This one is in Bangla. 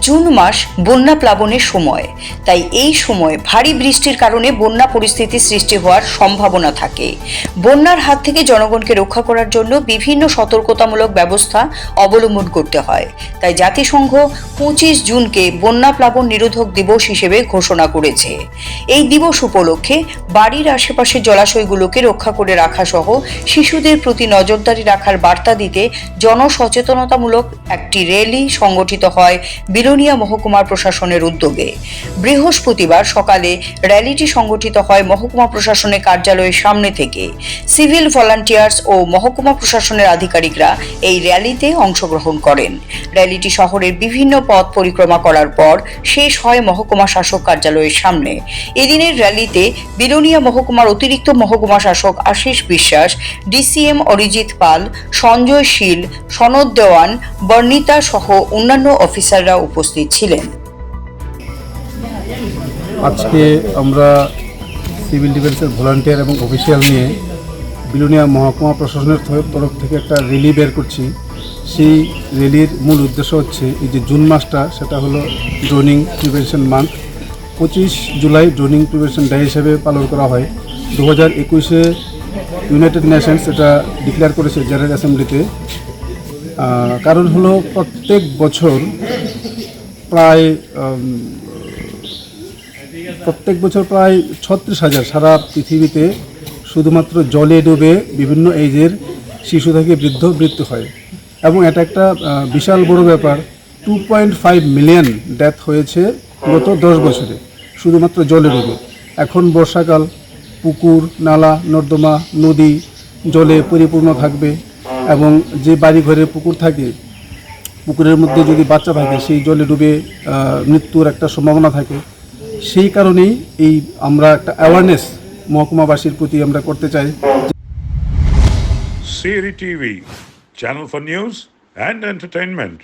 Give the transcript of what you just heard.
জুন মাস বন্যা প্লাবনের সময়। তাই এই সময় ভারী বৃষ্টির কারণে বন্যা পরিস্থিতি সৃষ্টি হওয়ার সম্ভাবনা থাকে। বন্যার হাত থেকে জনগণকে রক্ষা করার জন্য বিভিন্ন সতর্কতামূলক ব্যবস্থা অবলম্বন করতে হয়। তাই জাতিসংঘ পঁচিশ জুনকে বন্যা প্লাবন নিরোধক দিবস হিসেবে ঘোষণা করেছে। এই দিবস উপলক্ষে বাড়ির আশেপাশের জলাশয়গুলোকে রক্ষা করে রাখা সহ শিশুদের প্রতি নজরদারি রাখার বার্তা দিতে জনসচেতনতামূলক একটি র্যালি সংগঠিত হয়। বিলোনিয়া মহকুমা প্রশাসনের উদ্যোগে। বৃহস্পতিবার সকালে র্যালিটি সংগঠিত হয় মহকুমা প্রশাসনের কার্যালয়ের সামনে থেকে। সিভিল ভলান্টিয়ার্স ও মহকুমা প্রশাসনের আধিকারিকরা এই র্যালিতে অংশগ্রহণ করেন। র্যালিটি শহরের বিভিন্ন পথ পরিক্রমা করার পর শেষ হয় মহকুমা শাসক কার্যালয়ের সামনে। এদিনের র্যালিতে বিলোনিয়া মহকুমার অতিরিক্ত মহকুমা শাসক আশিস বিশ্বাস, ডিসিএম অরিজিৎ পাল, সঞ্জয় শীল, সনদ দেওয়ান, বর্ণিতা সহ অন্যান্য অফিসাররা উপস্থিত ছিলেন। আজকে আমরা সিভিল ডিফেন্সের ভলান্টিয়ার এবং অফিসিয়াল নিয়ে বিলুনিয়া মহকুমা প্রশাসনের তরফ থেকে একটা র্যালি বের করছি। সেই র্যালির মূল উদ্দেশ্য হচ্ছে এই যে জুন মাসটা, সেটা হলো ড্রোনিং প্রিভেনশন মান্থ। পঁচিশ জুলাই ড্রোনিং প্রিভেনশন ডে হিসেবে পালন করা হয়। দু হাজার একুশে ইউনাইটেড নেশনস এটা ডিক্লেয়ার করেছে জেনারেল অ্যাসেম্বলিতে। কারণ হলো প্রত্যেক বছর প্রায় প্রত্যেক বছর প্রায় ছত্রিশ হাজার সারা পৃথিবীতে শুধুমাত্র জলে ডুবে বিভিন্ন এজের শিশু থেকে বৃদ্ধ মৃত্যু হয়। এবং এটা একটা বিশাল বড় ব্যাপার two point five million death হয়েছে গত দশ বছরে, শুধুমাত্র জলে ডুবে। এখন বর্ষাকাল, পুকুর, নালা, নর্দমা, নদী, জলে পরিপূর্ণ থাকবে এবং যে বাড়ি ঘরে পুকুর থাকে পুকুরের মধ্যে যদি বাচ্চা থাকে, সেই জলে ডুবে মৃত্যুর একটা সম্ভাবনা থাকে সেই কারণেই এই আমরা একটা অ্যাওয়ারনেস মহকুমাবাসীর প্রতি আমরা করতে চাই Siri TV channel for news and entertainment.